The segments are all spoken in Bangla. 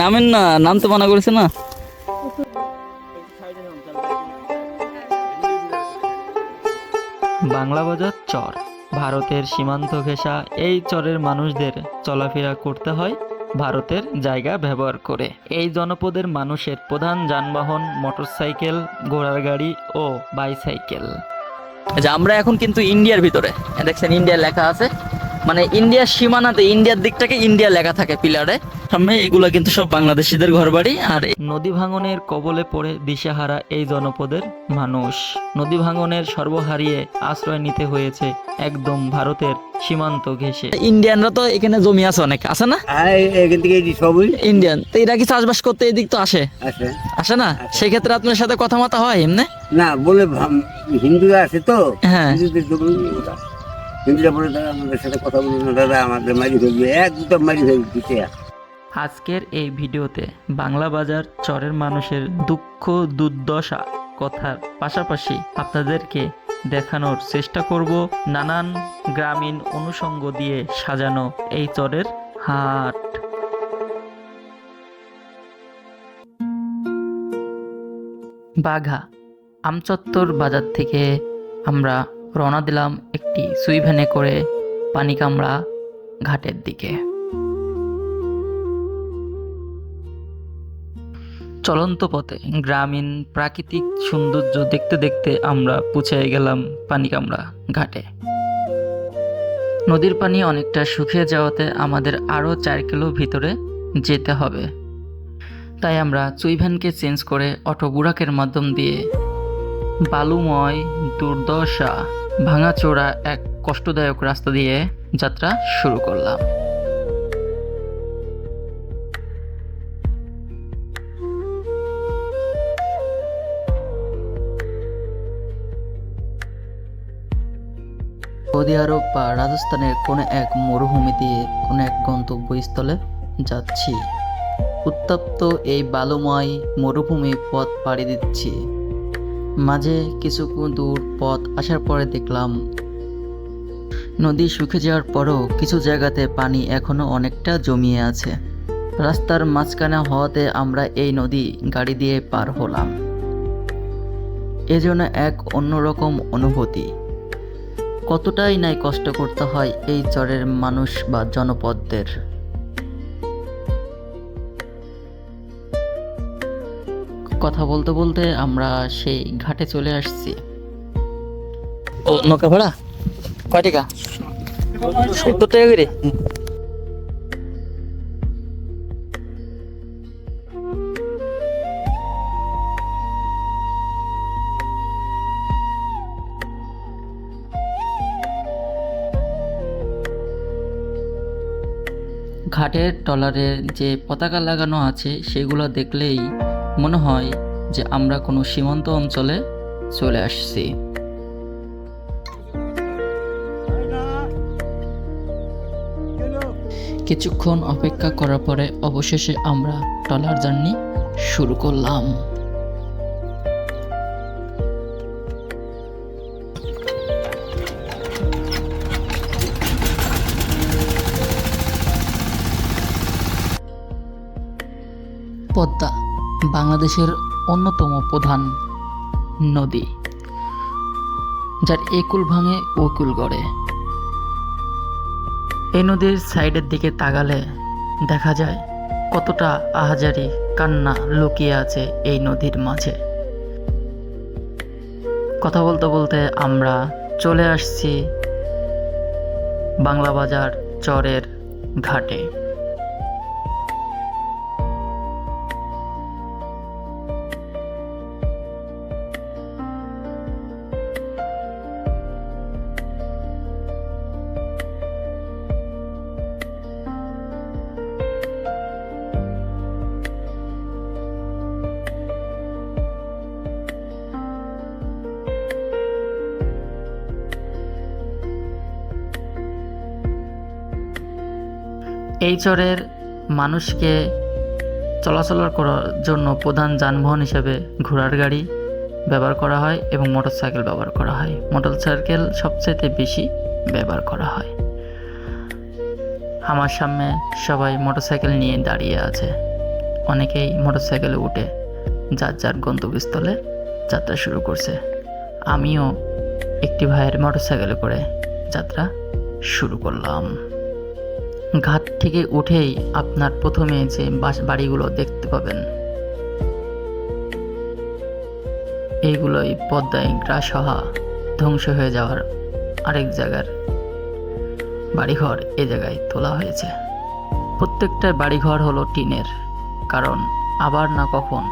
নামেন না নাম তো মানা করেছে না। বাংলা বাজার চর ভারতের সীমান্ত ঘেঁষা এই চরের মানুষদের চলাফেরা করতে হয় ভারতের জায়গা ব্যবহার করে। এই জনপদের মানুষের প্রধান যানবাহন মোটরসাইকেল ঘোড়ার গাড়ি ও বাইসাইকেল। যে আমরা এখন কিন্তু ইন্ডিয়ার ভিতরে। দেখছেন ইন্ডিয়া লেখা আছে। মানে ইন্ডিয়ার সীমানাতে ইন্ডিয়ার দিকটাকে ইন্ডিয়া লেখা থাকে পিলারে। সামনে এগুলো কিন্তু সব বাংলাদেশিদের ঘরবাড়ি আর নদী ভাঙনের কবলে পড়ে দিশেহারা এই জনপদের মানুষ। নদী ভাঙনের সর্বহারিয়ে আশ্রয় নিতে হয়েছে একদম ভারতের সীমান্ত ঘেঁষে। ইন্ডিয়ানরা তো এখানে জমি আছে অনেক আছে না? হ্যাঁ এখান থেকে সবই? ইন্ডিয়ান। তো এরা কি চাষবাস করতে এদিক তো আসে? আসে। না? সেক্ষেত্রে আপনার সাথে কথা মতা হয় এমনি? না বলে হিন্দুরা আছে তো? হ্যাঁ। আজকের এই ভিডিওতে বাংলা বাজার চরের মানুষের দুঃখ, দুর্দশা কথার পাশাপাশি আপনাদেরকে দেখানোর চেষ্টা করব নানান গ্রামীণ অনুষঙ্গ দিয়ে সাজানো এই চরের হাট। বাঘা, আমচত্বর বাজার থেকে আমরা রওনা দিলাম একটি সুই ভ্যানে করে পানিকামড়া ঘাটের দিকে। চলন্ত পথে গ্রামীণ প্রাকৃতিক সৌন্দর্য দেখতে দেখতে আমরা পৌঁছে গেলাম পানিকামড়া ঘাটে। নদীর পানি অনেকটা শুকিয়ে যাওয়াতে আমাদের আরও চার কিলো ভিতরে যেতে হবে। তাই আমরা চুইভ্যানকে চেঞ্জ করে অটো বুড়াকের মাধ্যম দিয়ে বালুময় দুর্দশা ভাঙাচোরা এক কষ্টদায়ক রাস্তা দিয়ে যাত্রা শুরু করলাম। সৌদি আরব বা রাজস্থানের কোনো এক মরুভূমি দিয়ে কোনো এক গন্তব্যস্থলে যাচ্ছি। উত্তপ্ত এই বালুময় মরুভূমি পথ পাড়ি দিচ্ছি। মাঝে কিছু দূর পথ আসার পরে দেখলাম, নদী শুকিয়ে যাওয়ার পরও কিছু জায়গাতে পানি এখনও অনেকটা জমিয়ে আছে। রাস্তার মাঝখানে হওয়াতে আমরা এই নদী গাড়ি দিয়ে পার হলাম। এজন্য এক অন্যরকম অনুভূতি। কতটাই নাই কষ্ট করতে হয় এই চরের মানুষ বা জনপদদের। কথা বলতে বলতে আমরা সেই ঘাটে চলে আসছি। ও নৌকা ভাড়া? কয় টাকা? সত্তর টাকা করে? ঘাটের টলারে যে পতাকা লাগানো আছে সেগুলো দেখলেই মনে হয় যে আমরা কোনো সীমান্ত অঞ্চলে চলে আসছি। কিছুক্ষণ অপেক্ষা করার পরে অবশেষে আমরা টলার জার্নি শুরু করলাম। পদ্মা বাংলাদেশের অন্যতম প্রধান নদী, যার একুল ভাঙে ওকুল গড়ে। এই নদীর সাইডের দিকে তাকালে দেখা যায় কতটা আহাজারি কান্না লুকিয়ে আছে এই নদীর মাঝে। কথা বলতে বলতে আমরা চলে আসছি বাংলা বাজার চরের ঘাটে। এই চরের মানুষকে চলাচল করার জন্য প্রধান যানবাহন হিসেবে ঘোড়ার গাড়ি ব্যবহার করা হয় এবং মোটরসাইকেল ব্যবহার করা হয়। মোটর মোটরসাইকেল সবচেয়ে বেশি ব্যবহার করা হয়। আমার সামনে সবাই মোটরসাইকেল নিয়ে দাঁড়িয়ে আছে। অনেকেই মোটরসাইকেলে উঠে যার যার গন্তব্যস্থলে যাত্রা শুরু করছে। আমিও একটি ভাইয়ের মোটরসাইকেলে করে যাত্রা শুরু করলাম। ঘাট থেকে উঠেই আপনার প্রথমে যে বাড়িগুলো দেখতে পাবেন। এইগুলোই পদ্মায় গ্রাসহা, ধ্বংস হয়ে যাওয়ার আরেক জায়গার। বাড়িঘর এ জায়গায় তোলা হয়েছে। প্রত্যেকটা বাড়িঘর হলো টিনের, কারণ আবার না কখন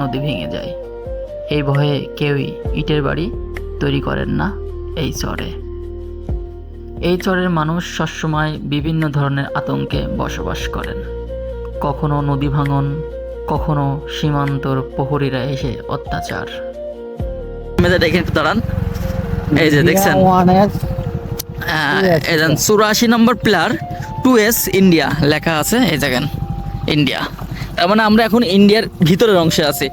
নদী ভেঙে যায়। এই ভয়ে কেউই ইটের বাড়ি তৈরি করেন না এই চরে। এই চরের মানুষ সবসময় বিভিন্ন ধরনের আতঙ্কে বসবাস করেন। কখনো নদী ভাঙন কখনো সীমান্তর প্রহরীরা এসে অত্যাচার। দেখে দাঁড়ান। এই যে দেখছেন? চুরাশি number player to S India লেখা আছে এই দেখেন ইন্ডিয়া তার মানে আমরা এখন ইন্ডিয়ার ভিতরের অংশে আছি।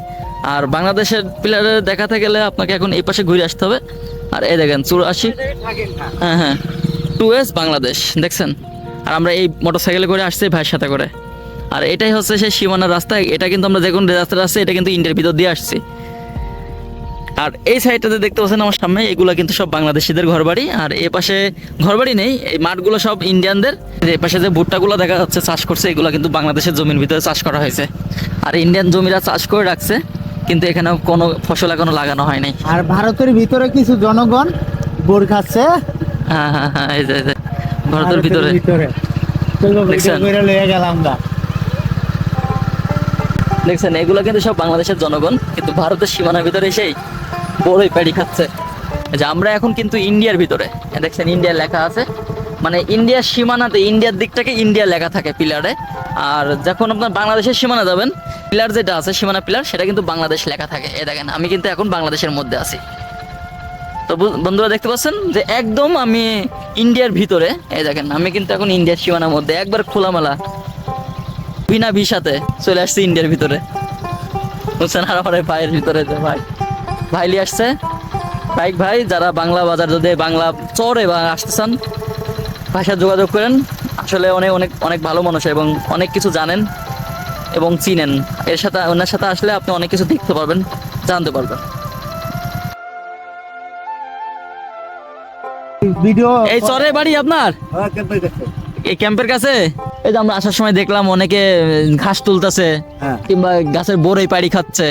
আর বাংলাদেশের প্লেয়ারের দেখাতে গেলে আপনাকে এখন এই পাশে ঘুরে আসতে হবে। আর এই দেখেন চুরাশি হ্যাঁ হ্যাঁ। টু এস বাংলাদেশ, দেখছেন? আর আমরা এই মোটরসাইকেলে করে আসছি ভাইয়ের সাথে করে। আর এটাই হচ্ছে সেই সীমানার রাস্তা, এটা কিন্তু আমরা যে কোনো রাস্তাটা আসছে, এটা কিন্তু ইন্ডিয়ার ভিতর দিয়ে আসছি। আর এই সাইডটাতে দেখতে পাচ্ছেন আমার সামনে, এগুলো কিন্তু সব বাংলাদেশিদের ঘরবাড়ি, আর এ পাশে ঘরবাড়ি নেই, এই মাঠগুলো সব ইন্ডিয়ানদের। এই পাশে যে ভুট্টাগুলো দেখা যাচ্ছে চাষ করছে, এগুলো কিন্তু বাংলাদেশের জমির ভিতরে চাষ করা হয়েছে। আর ইন্ডিয়ান জমিরা চাষ করে রাখছে, কিন্তু এখানে কোনো ফসল এখনও লাগানো হয় নাই আর ভারতের ভিতরে কিছু জনগণ বোর খাচ্ছে হ্যাঁ হ্যাঁ হ্যাঁ এই যে ভারতের ভিতরে। দেখছেন? এগুলো কিন্তু সব বাংলাদেশের জনগণ কিন্তু ভারতের সীমানার ভিতরে এসেই বড়ই প্যাডি খাচ্ছে। যে আমরা এখন কিন্তু ইন্ডিয়ার ভিতরে। দেখছেন ইন্ডিয়া লেখা আছে। মানে ইন্ডিয়ার সীমানাতে ইন্ডিয়ার দিকটাকে ইন্ডিয়া লেখা থাকে পিলারে। আর যখন আপনার বাংলাদেশের সীমানা যাবেন পিলার যেটা আছে সীমানা পিলার সেটা কিন্তু বাংলাদেশ লেখা থাকে। এ দেখেন আমি কিন্তু এখন বাংলাদেশের মধ্যে আছি। তো বন্ধুরা দেখতে পাচ্ছেন যে একদম আমি ইন্ডিয়ার ভিতরে। এই দেখেন, আমি কিন্তু এখন ইন্ডিয়ার সীমানার মধ্যে, একবার খোলামেলা, বিনা ভিসাতে চলে আসছে ইন্ডিয়ার ভিতরে। বুঝছেন? আর আমার ভাইয়ের ভিতরে যে ভাই ভাইলি আসছে। বাইক ভাই, যারা বাংলা বাজার যদি বাংলা চরে বা আসতে চান, ভাইয়ের যোগাযোগ করেন। আসলে অনেক অনেক অনেক ভালো মানুষ এবং অনেক কিছু জানেন এবং চিনেন। এর সাথে ওনার সাথে আসলে আপনি অনেক কিছু দেখতে পারবেন, জানতে পারবেন। ভিডিও এই চরে বাড়ি আপনার? হ্যাঁ। এই ক্যাম্পের কাছে? এই যে আমরা আসার সময় দেখলাম অনেকে ঘাস তুলতেছে হ্যাঁ। কিংবা গাছের বোরই পাড়ি খাচ্ছে।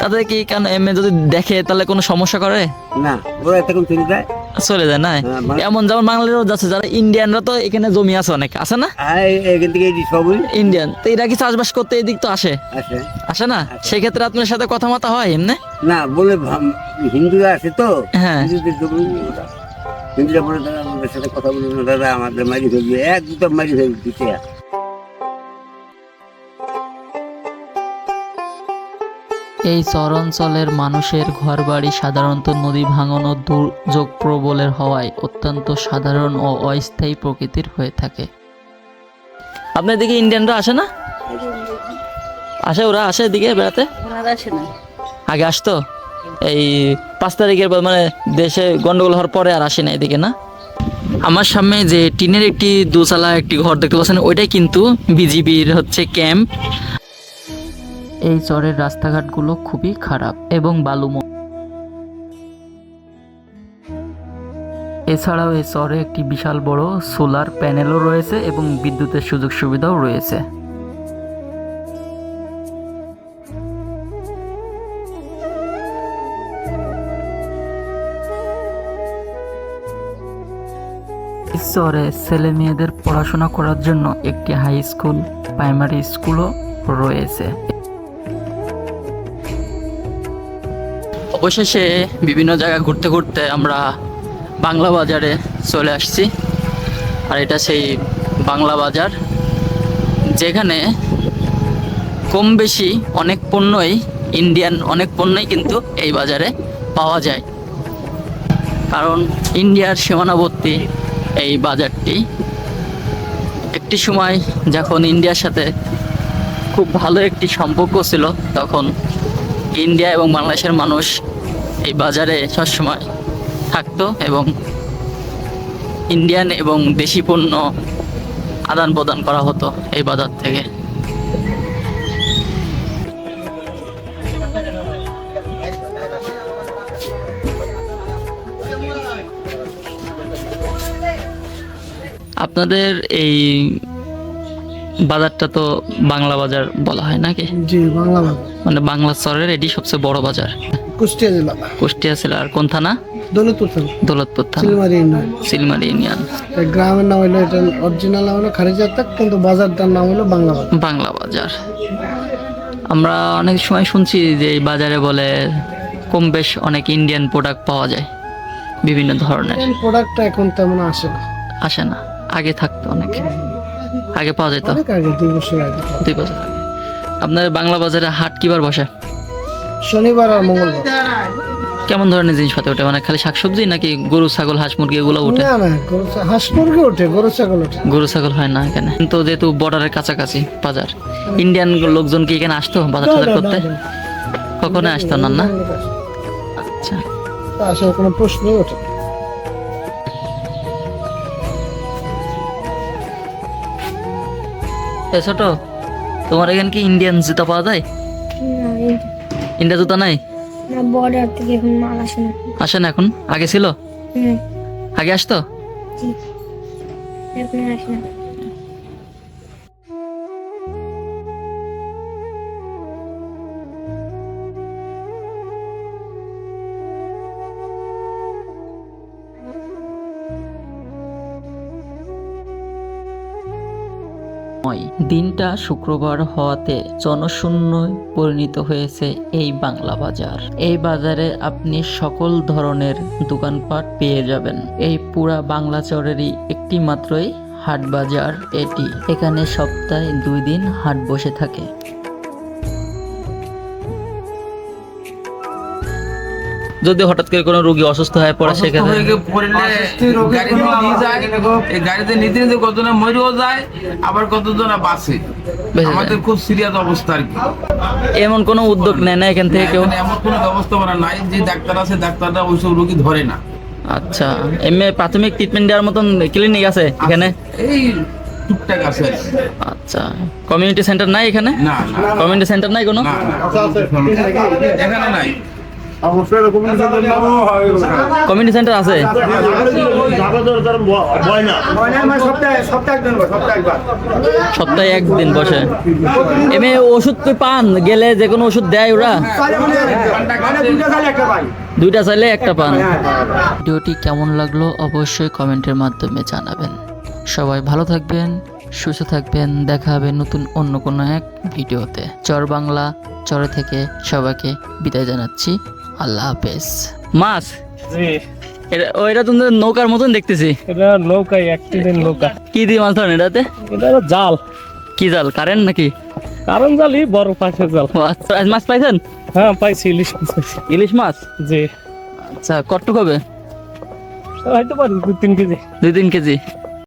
তাতে কি কেন এমনি যদি দেখে তাহলে কোনো সমস্যা করে? না ওরা চলে যায়? চলে যায় না হ্যাঁ, মানে- এমন যেমন বাঙালিরাও যাচ্ছে যারা ইন্ডিয়ানরা তো এখানে জমি আছে অনেক আছে না? এখান থেকে সবই। ইন্ডিয়ান তো এরা কি চাষবাস করতে এদিক তো আসে? আসে। না? সেই ক্ষেত্রে আপনার সাথে কথা মতা হয় এমনি? না বলে হিন্দুরা আছে তো। হ্যাঁ। হিন্দুরা বলে দাদা আমাদের সাথে কথা বলুন না দাদা আমাদের মারি ফেলবে। একদম মারি ফেলবে দিতে এই চরাঞ্চলের মানুষের ঘরবাড়ি সাধারণত নদী ভাঙন ও দুর্যোগ প্রবলের হওয়ায় অত্যন্ত সাধারণ ও অস্থায়ী প্রকৃতির হয়ে থাকে। আপনার দিকে ইন্ডিয়ানরা আসে না? আসে। ওরা আসে এদিকে বেড়াতে? আগে আসতো? এই পাঁচ তারিখের পর মানে দেশে গন্ডগোল হওয়ার পরে আর আসে না এদিকে না? আমার সামনে যে টিনের একটি দোতলা একটি ঘর দেখতে পাচ্ছেন ওইটাই কিন্তু বিজিবির হচ্ছে ক্যাম্প। এই চরের রাস্তাঘাটগুলো খুবই খারাপ এবং বালুময়। এছাড়াও এই চরে একটি বিশাল বড় সোলার প্যানেলও রয়েছে এবং বিদ্যুতের সুযোগ সুবিধাও রয়েছে। শহরে ছেলে মেয়েদের পড়াশোনা করার জন্য একটি হাই স্কুল প্রাইমারি স্কুলও রয়েছে। অবশেষে বিভিন্ন জায়গা ঘুরতে ঘুরতে আমরা বাংলা বাজারে চলে আসছি। আর এটা সেই বাংলা বাজার, যেখানে কম বেশি অনেক পণ্যই ইন্ডিয়ান অনেক পণ্যই কিন্তু এই বাজারে পাওয়া যায়। কারণ ইন্ডিয়ার সীমানাবর্তী এই বাজারটি। একটি সময় যখন ইন্ডিয়ার সাথে খুব ভালো একটি সম্পর্ক ছিল, তখন ইন্ডিয়া এবং বাংলাদেশের মানুষ এই বাজারে সবসময় থাকত এবং ইন্ডিয়ান এবং দেশি পণ্য আদান প্রদান করা হতো এই বাজার থেকে। আপনাদের এই বাজারটা তো বাংলা বাজার বলা হয় নাকি? জি বাংলা বাজার। মানে বাংলা শহরের এটি সবচেয়ে বড় বাজার। কুষ্টিয়া জেলা। কুষ্টিয়া ছিল আর কোন থানা? দৌলতপুর থানা। দৌলতপুর থানা। চিলমারি ইউনিয়ন। সিলমারি ইউনিয়ন। গ্রামের নাম হলো এটা অরিজিনাল নাম হলো খারিজাত্তাক কিন্তু বাজারটার নাম হলো বাংলা বাজার। বাংলা বাজার। আমরা অনেক সময় শুনছি যে এই বাজারে বলে কম বেশ অনেক ইন্ডিয়ান প্রোডাক্ট পাওয়া যায়। বিভিন্ন ধরনের। প্রোডাক্টটা এখন তেমন আসে না। আসে না। আগে থাকতো অনেক। আগে পাওয়া যেত। দুই বছর আগে। দুই বছর আগে। আপনার বাংলা বাজারে হাট কিবার বসে? শনিবার আর মঙ্গলবার। কেমন ধরনের জিনিসপাতি ওঠে? মানে খালি শাকসবজি নাকি গরু ছাগল হাঁস মুরগি এগুলো ওঠে? না না গরু হাঁস মুরগি ওঠে গরু ছাগল ওঠে। গরু ছাগল হয় না এখানে। কিন্তু যেহেতু বর্ডারের কাছাকাছি বাজার ইন্ডিয়ান লোকজন কি এখানে আসতো বাজার টাজার করতে। কখনো আসতো না না? আচ্ছা। তা আসার কোনো প্রশ্নই ওঠে এ ছোট তোমার এখানে কি ইন্ডিয়ান জুতা পাওয়া যায়? ইন্ডিয়া জুতা নাই? না বর্ডার থেকে এখন মাল আসে না। আসে না এখন? আগে ছিল? আগে আসতো? এখন আসে না। নয়। দিনটা শুক্রবার হওয়াতে জনশূন্য পরিণত হয়েছে এই বাংলা বাজার। এই বাজারে আপনি সকল ধরনের দোকানপাট পেয়ে যাবেন। এই পুরা বাংলা চরেরই একটি মাত্রই হাট বাজার এটি। এখানে সপ্তাহে দুই দিন হাট বসে থাকে। যদি হঠাৎ করে কোনো রোগী অসুস্থ হয়ে পড়ে সেক্ষেত্রে গাড়িতে নিতে নিতে কতজন মরেও যায় আবার কতজন বাসে আমাদের খুব সিরিয়াস অবস্থা আর কি। এমন কোনো উদ্যোগ নেয় না এখান থেকে কেউ? এমন কোনো ব্যবস্থাপনা নাই যে ডাক্তার আছে ডাক্তাররা ওইসব রোগী ধরে না। আচ্ছা এমনি প্রাথমিক ট্রিটমেন্ট দেওয়ার মতন ক্লিনিক আছে এখানে? এই টুকটাক আছে আচ্ছা কমিউনিটি সেন্টার নাই এখানে? না কমিউনিটি সেন্টার নাই কোনো? না, না। এখানে নাই। কমিউনিটি সেন্টার আছে? সপ্তাহে একদিন বসে। এমনি ওষুধ তো পান? গেলে যে কোনো ওষুধ দেয় ওরা? দুইটা চাইলে একটা পান। ভিডিওটি কেমন লাগল অবশ্যই কমেন্টের মাধ্যমে জানাবেন। সবাই ভালো থাকবেন সুস্থ থাকবেন দেখা হবে নতুন অন্য কোনো এক ভিডিওতে। চর বাংলা চরে থেকে সবাইকে বিদায় জানাচ্ছি। আল্লাহ হাফেজ। মাছ? এটা ও এটা নৌকার মতন দেখতেছি। এটা নৌকায় অ্যাক্সিডেন্ট নৌকা। কি দিয়ে মাছ ধরেন এটাতে? এটা জাল। কি জাল কারেন্ট নাকি? কারণ জালই বড় পাশের জাল। আচ্ছা, আজ মাছ পাইছেন? হ্যাঁ পাইছি ইলিশ মাছ ইলিশ মাছ? জি। আচ্ছা কটটুক হবে? হয়তো পারি দু তিন কেজি। দুই তিন কেজি।